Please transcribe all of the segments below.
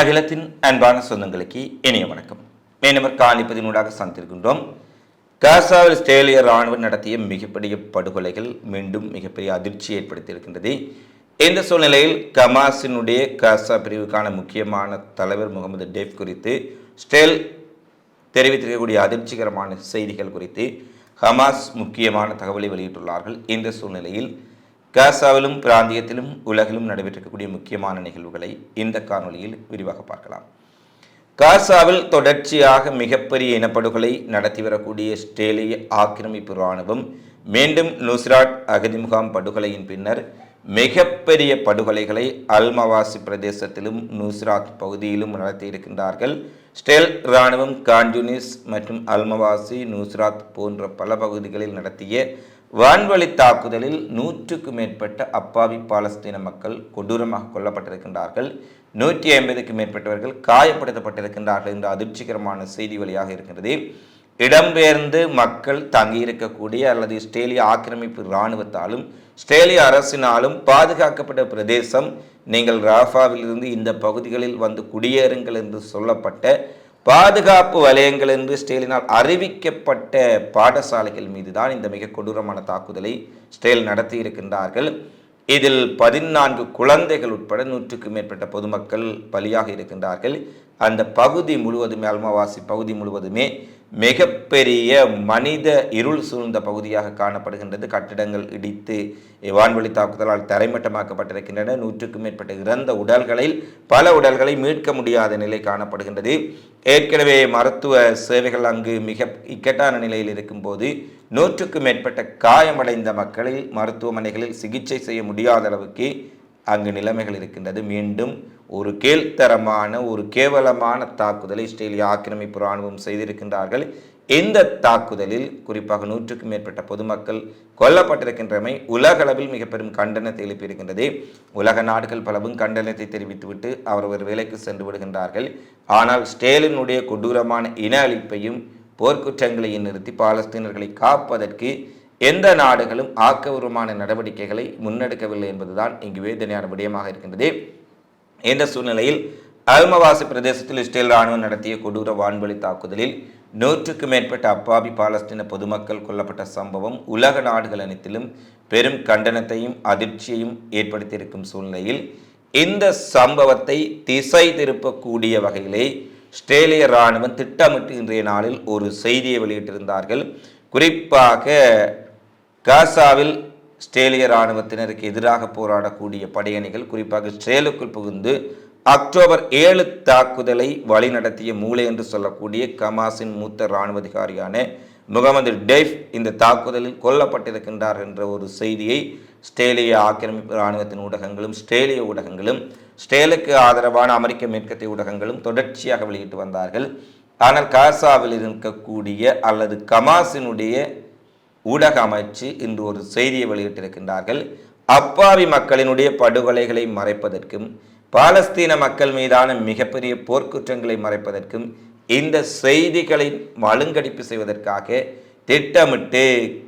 அகிலத்தின் அன்பான சொந்தங்களுக்கு இனிய வணக்கம். மேனவர் காணிப்பதினூடாக சந்திருக்கின்றோம் காசாவில் ஸ்டேலிய ராணுவம் நடத்திய மிகப்பெரிய படுகொலைகள் மீண்டும் மிகப்பெரிய அதிர்ச்சி ஏற்படுத்தியிருக்கின்றது. இந்த சூழ்நிலையில் கமாஸினுடைய காசா பிரிவுக்கான முக்கியமான தலைவர் முகமது டேஃப் குறித்து ஸ்டேல் தெரிவித்திருக்கக்கூடிய அதிர்ச்சிகரமான செய்திகள் குறித்து ஹமாஸ் முக்கியமான தகவலை வெளியிட்டுள்ளார்கள். இந்த சூழ்நிலையில் காசாவிலும் பிராந்தியத்திலும் உலகிலும் நடைபெற்றிருக்கக்கூடிய முக்கியமான நிகழ்வுகளை இந்த காணொளியில் விரிவாக பார்க்கலாம். காசாவில் தொடர்ச்சியாக மிகப்பெரிய இனப்படுகொலை நடத்தி வரக்கூடிய ஸ்டேலிய ஆக்கிரமிப்பு இராணுவம் மீண்டும் நுஸ்ராட் அகதி முகாம் படுகொலையின் பின்னர் மிகப்பெரிய படுகொலைகளை அல்மவாசி பிரதேசத்திலும் நுஸ்ராத் பகுதியிலும் நடத்தியிருக்கின்றார்கள் ஸ்டெல் இராணுவம் கான்யூனிஸ் மற்றும் அல்மவாசி நுஸ்ராத் போன்ற பல பகுதிகளில் நடத்திய வான்வழி தாக்குதலில் நூற்றுக்கும் மேற்பட்ட அப்பாவி பாலஸ்தீன மக்கள் கொடூரமாக கொல்லப்பட்டிருக்கின்றார்கள். நூற்றி ஐம்பதுக்கும் மேற்பட்டவர்கள் காயப்படுத்தப்பட்டிருக்கின்றார்கள் என்ற அதிர்ச்சிகரமான செய்தி வழியாக இருக்கின்றது இடம்பெயர்ந்து மக்கள் தங்கியிருக்கக்கூடிய அல்லது இஸ்ரேலிய ஆக்கிரமிப்பு இராணுவத்தாலும் இஸ்ரேலிய அரசினாலும் பாதுகாக்கப்பட்ட பிரதேசம் நீங்கள் ராஃபாவிலிருந்து இந்த பகுதிகளில் வந்து குடியேறுங்கள் என்று சொல்லப்பட்ட பாதுகாப்பு வலயங்கள் என்று ஸ்டேலினால் அறிவிக்கப்பட்ட பாடசாலைகள் மீது தான் இந்த மிக கொடூரமான தாக்குதலை ஸ்டேல் நடத்தி இருக்கின்றார்கள் இதில் பதினான்கு குழந்தைகள் உட்பட நூற்றுக்கும் மேற்பட்ட பொதுமக்கள் பலியாக இருக்கின்றார்கள். அந்த பகுதி முழுவதுமே அல்மவாசி பகுதி முழுவதுமே மிகப்பெரிய மனித இருள் சூழ்ந்த பகுதியாக காணப்படுகின்றது. கட்டிடங்கள் இடித்து வான்வழி தாக்குதலால் தரைமட்டமாக்கப்பட்டிருக்கின்றன. நூற்றுக்கும் மேற்பட்ட இறந்த உடல்களில் பல உடல்களை மீட்க முடியாத நிலை காணப்படுகின்றது. ஏற்கனவே மருத்துவ சேவைகள் அங்கு மிக இக்கட்டான நிலையில் இருக்கும்போது நூற்றுக்கும் மேற்பட்ட காயமடைந்த மக்களில் மருத்துவமனைகளில் சிகிச்சை செய்ய முடியாத அளவுக்கு அங்கு நிலைமைகள் இருக்கின்றது. மீண்டும் ஒரு கீழ்த்தரமான ஒரு கேவலமான தாக்குதலை இஸ்ரேலிய ஆக்கிரமிப்பு இராணுவம் செய்திருக்கின்றார்கள். இந்த தாக்குதலில் குறிப்பாக நூற்றுக்கும் மேற்பட்ட பொதுமக்கள் கொல்லப்பட்டிருக்கின்றமை உலகளவில் மிக பெரும் கண்டனத்தை எழுப்பியிருக்கின்றது. உலக நாடுகள் பலவும் கண்டனத்தை தெரிவித்துவிட்டு அவரவர் வேலைக்கு சென்று விடுகின்றார்கள். ஆனால் ஸ்டேலினுடைய கொடூரமான இன அழிப்பையும் போர்க்குற்றங்களையும் நிறுத்தி பாலஸ்தீனர்களை காப்பதற்கு எந்த நாடுகளும் ஆக்கபூர்வமான நடவடிக்கைகளை முன்னெடுக்கவில்லை என்பதுதான் இங்கு வேதனையான விடயமாக இருக்கின்றது. இந்த சூழ்நிலையில் அல்மவாசி பிரதேசத்தில் இஸ்ரேல் ராணுவம் நடத்திய கொடூர வான்வழி தாக்குதலில் நூற்றுக்கு மேற்பட்ட அப்பாவி பாலஸ்தீன பொதுமக்கள் கொல்லப்பட்ட சம்பவம் உலக நாடுகள் அனைத்திலும் பெரும் கண்டனத்தையும் அதிர்ச்சியையும் ஏற்படுத்தியிருக்கும் சூழ்நிலையில் இந்த சம்பவத்தை திசை திருப்பக்கூடிய வகையிலே ஸ்ட்ரேலிய இராணுவம் திட்டமிட்டு இன்றைய நாளில் ஒரு செய்தியை வெளியிட்டிருந்தார்கள். குறிப்பாக காசாவில் ஸ்ட்ரேலிய இராணுவத்தினருக்கு எதிராக போராடக்கூடிய படையணிகள் குறிப்பாக ஸ்ட்ரேலுக்குள் புகுந்து அக்டோபர் ஏழு தாக்குதலை வழிநடத்திய மூளை என்று சொல்லக்கூடிய கமாஸின் மூத்த இராணுவ அதிகாரியான முகமது டெய்ஃப் இந்த தாக்குதலில் கொல்லப்பட்டிருக்கின்றார் என்ற ஒரு செய்தியை ஸ்டேலிய ஆக்கிரமிப்பு இராணுவத்தின் ஊடகங்களும் ஸ்ட்ரேலிய ஊடகங்களும் ஸ்ட்ரேலுக்கு ஆதரவான அமெரிக்க மேற்கத்திய ஊடகங்களும் தொடர்ச்சியாக வெளியிட்டு வந்தார்கள். ஆனால் காசாவில் இருக்கக்கூடிய அல்லது கமாஸினுடைய ஊடக அமைச்சு இன்று ஒரு செய்தியை வெளியிட்டிருக்கின்றார்கள். அப்பாவி மக்களினுடைய படுகொலைகளை மறைப்பதற்கும் பாலஸ்தீன மக்கள் மீதான மிகப்பெரிய போர்க்குற்றங்களை மறைப்பதற்கும் இந்த செய்திகளை மழுங்கடிப்பு செய்வதற்காக திட்டமிட்டு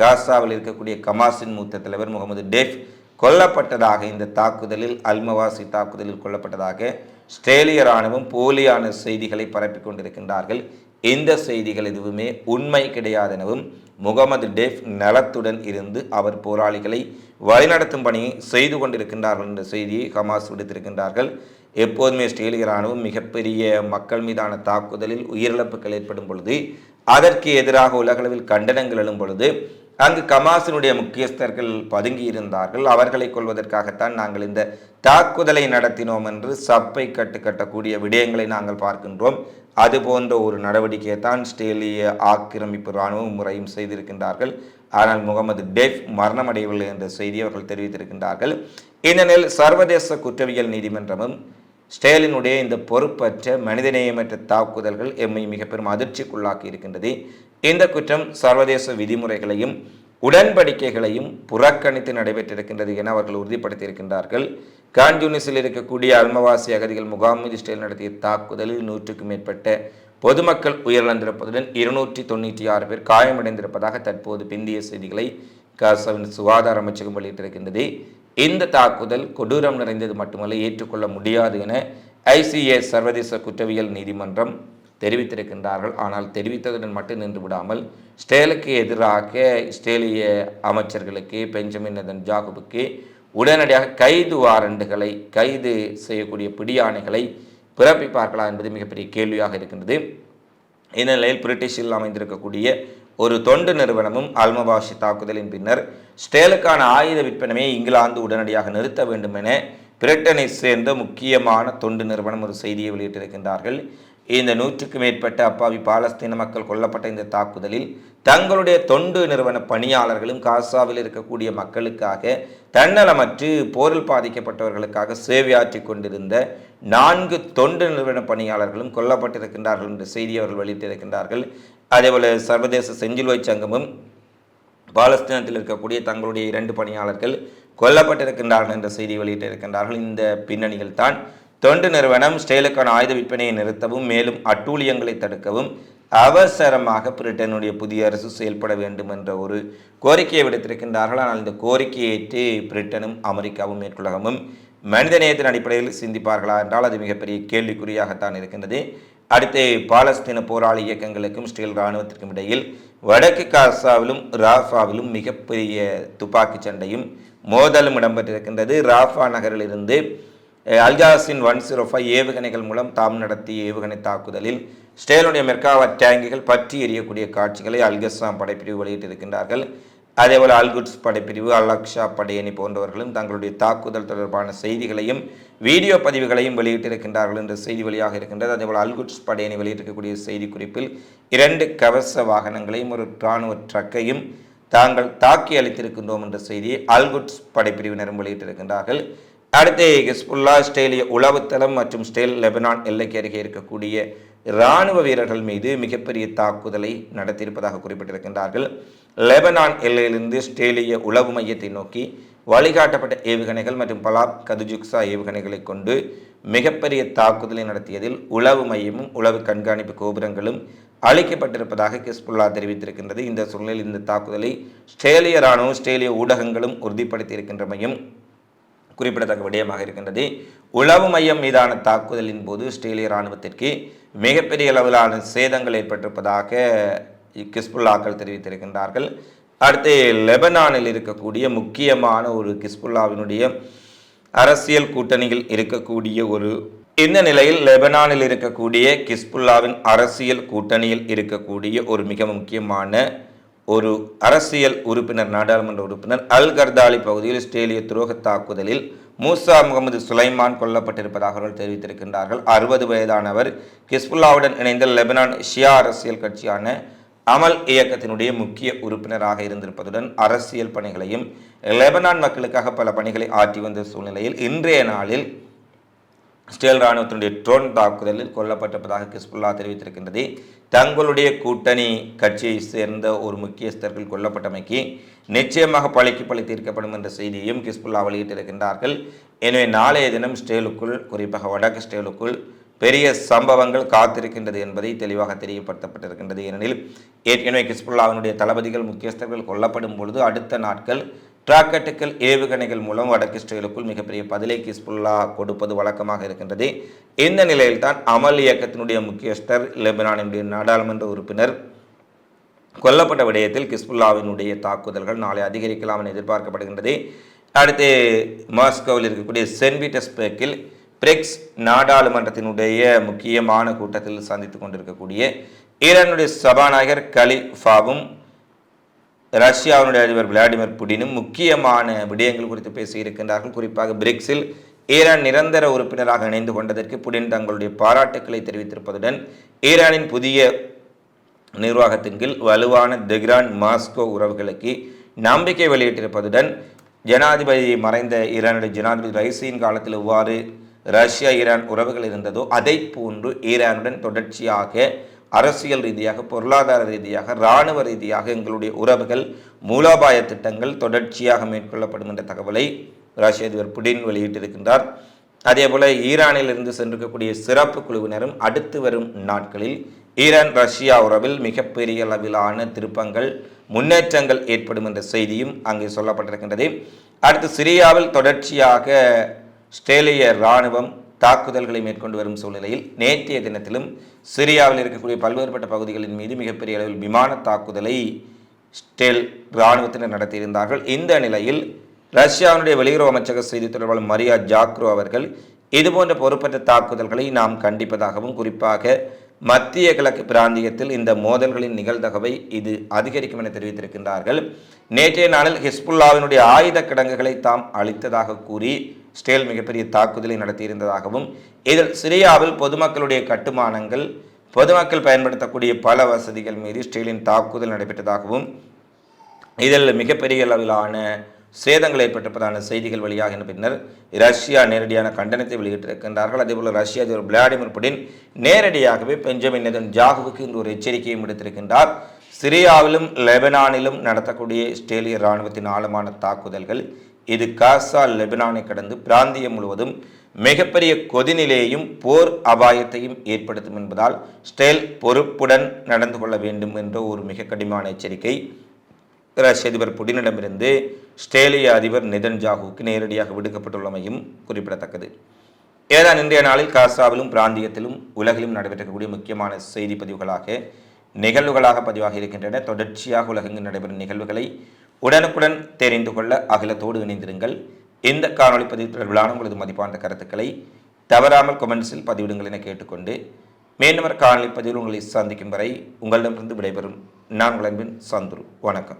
காசாவில் இருக்கக்கூடிய கமாஸின் மூத்த தலைவர் முகமது டெஃப் கொல்லப்பட்டதாக இந்த தாக்குதலில் அல்மவாசி தாக்குதலில் கொல்லப்பட்டதாக ஸ்ட்ரேலிய இராணுவம் போலியான செய்திகளை பரப்பிக் கொண்டிருக்கின்றார்கள். இந்த செய்திகள் எதுவுமே உண்மை கிடையாதெனவும் முகமது டேஃப் நலத்துடன் இருந்து அவர் போராளிகளை வழிநடத்தும் பணியை செய்து கொண்டிருக்கின்றார்கள் என்ற செய்தியை ஹமாஸ் விடுத்திருக்கின்றார்கள். எப்போதுமே இஸ்ரேலிய இராணுவம் மிகப்பெரிய மக்கள் மீதான தாக்குதலில் உயிரிழப்புகள் ஏற்படும் பொழுது அதற்கு எதிராக உலகளவில் கண்டனங்கள் எழும் பொழுது அங்கு கமாசினுடைய முக்கியஸ்தர்கள் பதுங்கி இருந்தார்கள். அவர்களை கொள்வதற்காகத்தான் நாங்கள் இந்த தாக்குதலை நடத்தினோம் என்று சப்பை கட்டு கட்டக்கூடிய விடயங்களை நாங்கள் பார்க்கின்றோம். அது போன்ற ஒரு நடவடிக்கையை தான் ஸ்டேலிய ஆக்கிரமிப்பு இராணுவம் முறையும் செய்திருக்கின்றார்கள். ஆனால் முகமது டெஃப் மரணமடையவில்லை என்ற செய்தி அவர்கள் தெரிவித்திருக்கின்றார்கள். ஏனெனில் சர்வதேச குற்றவியல் நீதிமன்றமும் ஸ்டேலினுடைய இந்த பொறுப்பற்ற மனிதநேயமற்ற தாக்குதல்கள் எம்மை மிக பெரும் அதிர்ச்சிக்குள்ளாக்கி இருக்கின்றது இந்த குற்றம் சர்வதேச விதிமுறைகளையும் உடன்படிக்கைகளையும் புறக்கணித்து நடைபெற்றிருக்கின்றது என அவர்கள் உறுதிப்படுத்தியிருக்கின்றார்கள். கான்யூனிஸில் இருக்கக்கூடிய அல்மவாசி அகதிகள் முகாம் மீது இஸ்ரேல் நடத்திய தாக்குதலில் நூற்றுக்கும் மேற்பட்ட பொதுமக்கள் உயிரிழந்திருப்பதுடன் இருநூற்றி தொண்ணூற்றி ஆறு பேர் காயமடைந்திருப்பதாக தற்போது பிந்திய செய்திகளை காசாவின் சுகாதார அமைச்சகம் வெளியிட்டிருக்கின்றது. இந்த தாக்குதல் கொடூரம் நிறைந்தது மட்டுமல்ல ஏற்றுக்கொள்ள முடியாது என ஐசிஏ சர்வதேச குற்றவியல் நீதிமன்றம் தெரிவித்திருக்கின்றார்கள். ஆனால் தெரிவித்ததுடன் மட்டும் நின்று விடாமல் ஸ்டேலுக்கு எதிராக இஸ்ரேலிய அமைச்சர்களுக்கு பெஞ்சமின் நதன் ஜாகுபுக்கு உடனடியாக கைது வாரண்டுகளை கைது செய்யக்கூடிய பிடியாணைகளை பிறப்பிப்பார்களா என்பது மிகப்பெரிய கேள்வியாக இருக்கின்றது. இந்த நிலையில் பிரிட்டிஷில் அமைந்திருக்கக்கூடிய ஒரு தொண்டு நிறுவனமும் அல்மபாஷி தாக்குதலின் பின்னர் ஸ்டேலுக்கான ஆயுத விற்பனையை இங்கிலாந்து உடனடியாக நிறுத்த வேண்டும் என பிரிட்டனை சேர்ந்த முக்கியமான தொண்டு நிறுவனம் ஒரு செய்தியை வெளியிட்டிருக்கின்றார்கள். இந்த நூற்றுக்கு மேற்பட்ட அப்பாவி பாலஸ்தீன மக்கள் கொல்லப்பட்ட இந்த தாக்குதலில் தங்களுடைய தொண்டு நிறுவன பணியாளர்களும் காசாவில் இருக்கக்கூடிய மக்களுக்காக தன்னலமற்று போரில் பாதிக்கப்பட்டவர்களுக்காக சேவையாற்றி கொண்டிருந்த நான்கு தொண்டு நிறுவன பணியாளர்களும் கொல்லப்பட்டிருக்கின்றார்கள் என்ற செய்தி அவர்கள் வெளியிட்டிருக்கின்றார்கள். அதேபோல சர்வதேச செஞ்சிலுவை சங்கமும் பாலஸ்தீனத்தில் இருக்கக்கூடிய தங்களுடைய இரண்டு பணியாளர்கள் கொல்லப்பட்டிருக்கின்றார்கள் என்ற செய்தி வெளியிட்டிருக்கின்றார்கள். இந்த பின்னணியில் தான் தொண்டு நிறுவனம் ஸ்டேலுக்கான ஆயுத விற்பனையை நிறுத்தவும் மேலும் அட்டூழியங்களை தடுக்கவும் அவசரமாக பிரிட்டனுடைய புதிய அரசு செயல்பட வேண்டும் என்ற ஒரு கோரிக்கையை விடுத்திருக்கின்றார்கள். ஆனால் இந்த கோரிக்கையை ஏற்று பிரிட்டனும் அமெரிக்காவும் மேற்குலகமும் மனிதநேயத்தின் அடிப்படையில் சிந்திப்பார்களா என்றால் அது மிகப்பெரிய கேள்விக்குறியாகத்தான் இருக்கின்றது. அடுத்து பாலஸ்தீன போராளி இயக்கங்களுக்கும் ஸ்டீல் இராணுவத்திற்கும் இடையில் வடக்கு காசாவிலும் ராஃபாவிலும் மிகப்பெரிய துப்பாக்கிச் சண்டையும் மோதலும் இடம்பெற்றிருக்கின்றது. ராஃபா நகரிலிருந்து அல்ஜாஸின் ஒன் ஜீரோ ஃபைவ் ஏவுகணைகள் மூலம் தாம் நடத்திய ஏவுகணை தாக்குதலில் ஸ்டேலுடைய மெர்காவா டேங்குகள் பற்றி எறியக்கூடிய காட்சிகளை அல்கஸ்ஸாம் படைப்பிரிவு வெளியிட்டிருக்கின்றார்கள். அதேபோல் அல்குட்ஸ் படைப்பிரிவு அல் அக்ஷா படையணி போன்றவர்களும் தங்களுடைய தாக்குதல் தொடர்பான செய்திகளையும் வீடியோ பதிவுகளையும் வெளியிட்டிருக்கின்றார்கள் என்ற செய்தி வழியாக இருக்கின்றது. அதேபோல் அல்குட்ஸ் படையணி வெளியிட்டிருக்கக்கூடிய செய்தி குறிப்பில் இரண்டு கவச வாகனங்களையும் ஒரு இராணுவ ட்ரக்கையும் தாங்கள் தாக்கி அளித்திருக்கின்றோம் என்ற செய்தியை அல்குட்ஸ் படைப்பிரிவினரும் வெளியிட்டிருக்கின்றார்கள். அடுத்து ஹிஸ்புல்லா ஸ்டேலிய உளவுத்தளம் மற்றும் ஸ்டேல் லெபனான் எல்லைக்கு அருகே இருக்கக்கூடிய இராணுவ வீரர்கள் மீது மிகப்பெரிய தாக்குதலை நடத்தியிருப்பதாக குறிப்பிட்டிருக்கின்றார்கள். லெபனான் எல்லையிலிருந்து ஸ்டேலிய உளவு மையத்தை நோக்கி வழிகாட்டப்பட்ட ஏவுகணைகள் மற்றும் பலாப் கதுஜுக்ஸா ஏவுகணைகளை கொண்டு மிகப்பெரிய தாக்குதலை நடத்தியதில் உளவு மையமும் உளவு கண்காணிப்பு கோபுரங்களும் அளிக்கப்பட்டிருப்பதாக கிஸ்புல்லா தெரிவித்திருக்கின்றது. இந்த சூழ்நிலையில் இந்த தாக்குதலை ஸ்டேலிய இராணுவம் ஸ்டேலிய ஊடகங்களும் உறுதிப்படுத்தியிருக்கின்றமையும் குறிப்பிடத்தக்க விடயமாக இருக்கின்றது. உளவு மையம் மீதான தாக்குதலின் போது ஆஸ்திரேலிய இராணுவத்திற்கு மிகப்பெரிய அளவிலான சேதங்கள் ஏற்பட்டிருப்பதாக கிஸ்புல்லாக்கள் தெரிவித்திருக்கின்றார்கள். அடுத்து லெபனானில் இருக்கக்கூடிய முக்கியமான ஒரு கிஸ்புல்லாவினுடைய அரசியல் கூட்டணியில் இருக்கக்கூடிய ஒரு இந்த நிலையில் லெபனானில் இருக்கக்கூடிய கிஸ்புல்லாவின் அரசியல் கூட்டணியில் இருக்கக்கூடிய ஒரு மிக முக்கியமான ஒரு அரசியல் உறுப்பினர் நாடாளுமன்ற உறுப்பினர் அல் கர்தாலி பகுதியில் இஸ்ரேலிய துரோக தாக்குதலில் மூசா முகமது சுலைமான் கொல்லப்பட்டிருப்பதாக அவர்கள் தெரிவித்திருக்கின்றார்கள். அறுபது வயதானவர் கிஸ்புல்லாவுடன் இணைந்த லெபனான் ஷியா அரசியல் கட்சியான அமல் இயக்கத்தினுடைய முக்கிய உறுப்பினராக இருந்திருப்பதுடன் அரசியல் பணிகளையும் லெபனான் மக்களுக்காக பல பணிகளை ஆற்றி வந்த சூழ்நிலையில் இன்றைய நாளில் இஸ்ரேல் ராணுவத்தினுடைய ட்ரோன் தாக்குதலில் கொல்லப்பட்டிருப்பதாக கிஸ்புல்லா தெரிவித்திருக்கின்றது. தங்களுடைய கூட்டணி கட்சியை சேர்ந்த ஒரு முக்கியஸ்தர்கள் கொல்லப்பட்டமைக்கு நிச்சயமாக பழிக்கு பழி தீர்க்கப்படும் என்ற செய்தியையும் கிஸ்புல்லா வெளியிட்டிருக்கின்றார்கள். எனவே நாளைய தினம் ஸ்டேலுக்குள் குறிப்பாக வடக்கு ஸ்டேலுக்குள் பெரிய சம்பவங்கள் காத்திருக்கின்றது என்பதை தெளிவாக தெரியப்படுத்தப்பட்டிருக்கின்றது. ஏனெனில் ஏற்கனவே கிஸ்புல்லாவினுடைய தளபதிகள் முக்கியஸ்தர்கள் கொல்லப்படும் பொழுது அடுத்த நாட்கள் ராக்கெட்டுகள் ஏவுகணைகள் மூலம் வடக்கு இஸ்ரேலுக்குள் மிகப்பெரிய பதிலை கிஸ்புல்லா கொடுப்பது வழக்கமாக இருக்கின்றது. இந்த நிலையில்தான் அமல் இயக்கத்தினுடைய முக்கியஸ்தர் லெபனானினுடைய நாடாளுமன்ற உறுப்பினர் கொல்லப்பட்ட விடயத்தில் கிஸ்புல்லாவினுடைய தாக்குதல்கள் நாளை அதிகரிக்கலாம் என எதிர்பார்க்கப்படுகின்றது. அடுத்து மாஸ்கோவில் இருக்கக்கூடிய சென்ட் பீட்டர்ஸ்பர்க்கில் பிரிக்ஸ் நாடாளுமன்றத்தினுடைய முக்கியமான கூட்டத்தில் சந்தித்துக் கொண்டிருக்கக்கூடிய ஈரானுடைய சபாநாயகர் கலிஃபாவும் ரஷ்யாவினுடைய அதிபர் விளாடிமிர் புடினும் முக்கியமான விடயங்கள் குறித்து பேசியிருக்கின்றார்கள். குறிப்பாக பிரிக்ஸில் ஈரான் நிரந்தர உறுப்பினராக இணைந்து கொண்டதற்கு புடின் தங்களுடைய பாராட்டுக்களை தெரிவித்திருப்பதுடன் ஈரானின் புதிய நிர்வாகத்தின் கீழ் வலுவான தெஹ்ரான் மாஸ்கோ உறவுகளுக்கு நம்பிக்கை வெளியிட்டிருப்பதுடன் ஜனாதிபதி மறைந்த ஈரானுடைய ஜனாதிபதி ரைசியின் காலத்தில் எவ்வாறு ரஷ்யா ஈரான் உறவுகள் இருந்ததோ அதை போன்று ஈரானுடன் தொடர்ச்சியாக அரசியல் ரீதியாக பொருளாதார ரீதியாக இராணுவ ரீதியாக எங்களுடைய உறவுகள் மூலோபாய திட்டங்கள் தொடர்ச்சியாக மேற்கொள்ளப்படும் என்ற தகவலை ரஷ்ய அதிபர் புடின் வெளியிட்டிருக்கின்றார். அதேபோல ஈரானிலிருந்து சென்றிருக்கக்கூடிய சிறப்பு குழுவினரும் அடுத்து வரும் நாட்களில் ஈரான் ரஷ்யா உறவில் மிகப்பெரிய அளவிலான திருப்பங்கள் முன்னேற்றங்கள் ஏற்படும் என்ற செய்தியும் அங்கே சொல்லப்பட்டிருக்கின்றது. அடுத்து சிரியாவில் தொடர்ச்சியாக ஸ்ட்ரேலிய இராணுவம் தாக்குதல்களை மேற்கொண்டு வரும் சூழ்நிலையில் நேற்றைய தினத்திலும் சிரியாவில் இருக்கக்கூடிய பல்வேறுபட்ட பகுதிகளின் மீது மிகப்பெரிய அளவில் விமான தாக்குதலை ஸ்டெல் இராணுவத்தினர் நடத்தியிருந்தார்கள். இந்த நிலையில் ரஷ்யாவினுடைய வெளியுறவு அமைச்சக செய்தி தொடர்பாளர் மரியா ஜாக்ரோ அவர்கள் இதுபோன்ற பொறுப்பற்ற தாக்குதல்களை நாம் கண்டிப்பதாகவும் குறிப்பாக மத்திய கிழக்கு பிராந்தியத்தில் இந்த மோதல்களின் நிகழ்தகவை இது அதிகரிக்கும் என தெரிவித்திருக்கின்றார்கள். நேற்றைய நாளில் ஹிஸ்புல்லாவினுடைய ஆயுத கிடங்குகளை தாம் அளித்ததாக கூறி ஸ்டேல் மிகப்பெரிய தாக்குதலை நடத்தியிருந்ததாகவும் இதில் சிரியாவில் பொதுமக்களுடைய கட்டுமானங்கள் பொதுமக்கள் பயன்படுத்தக்கூடிய பல வசதிகள் மீது ஸ்டேலின் தாக்குதல் நடைபெற்றதாகவும் இதில் மிகப்பெரிய அளவிலான சேதங்கள் ஏற்பட்டிருப்பதான செய்திகள் வெளியாகின பின்னர் ரஷ்யா நேரடியான கண்டனத்தை வெளியிட்டிருக்கின்றார்கள். அதேபோல் ரஷ்யா அதிபர் விளாடிமிர் புடின் நேரடியாகவே பெஞ்சமின் நெதன் ஜாகுவுக்கு இன்று ஒரு எச்சரிக்கையும் விடுத்திருக்கின்றார். சிரியாவிலும் லெபனானிலும் நடத்தக்கூடிய இஸ்ரேலிய இராணுவத்தின் ஆழமான தாக்குதல்கள் இது காசா லெபனானை கடந்து பிராந்தியம் முழுவதும் மிகப்பெரிய கொதிநிலையையும் போர் அபாயத்தையும் ஏற்படுத்தும் என்பதால் ஸ்டேல் பொறுப்புடன் நடந்து கொள்ள வேண்டும் என்ற ஒரு மிக கடினமான எச்சரிக்கை. ரஷ்ய அதிபர் புடினிடமிருந்து ஸ்டேலிய அதிபர் நிதன் ஜாகுவுக்கு நேரடியாக விடுக்கப்பட்டுள்ளமையும் குறிப்பிடத்தக்கது. ஏதான் இன்றைய நாளில் காசாவிலும் பிராந்தியத்திலும் உலகிலும் நடைபெற்றக்கூடிய முக்கியமான செய்தி பதிவுகளாக நிகழ்வுகளாக பதிவாக இருக்கின்றன. தொடர்ச்சியாக உலகெங்கு நடைபெறும் நிகழ்வுகளை உடனுக்குடன் தெரிந்து கொள்ள அகிலத்தோடு இணைந்திருங்கள். இந்த காணொலி பதிவு தொடர்பிலான உங்களது மதிப்பான கருத்துக்களை தவறாமல் கொமெண்ட்ஸில் பதிவிடுங்கள் என கேட்டுக்கொண்டு மீண்டும் காணொலி பதிவில் உங்களை சந்திக்கும் வரை உங்களிடமிருந்து விடைபெறும். நான் உங்கள் அன்பின் சந்துரு. வணக்கம்.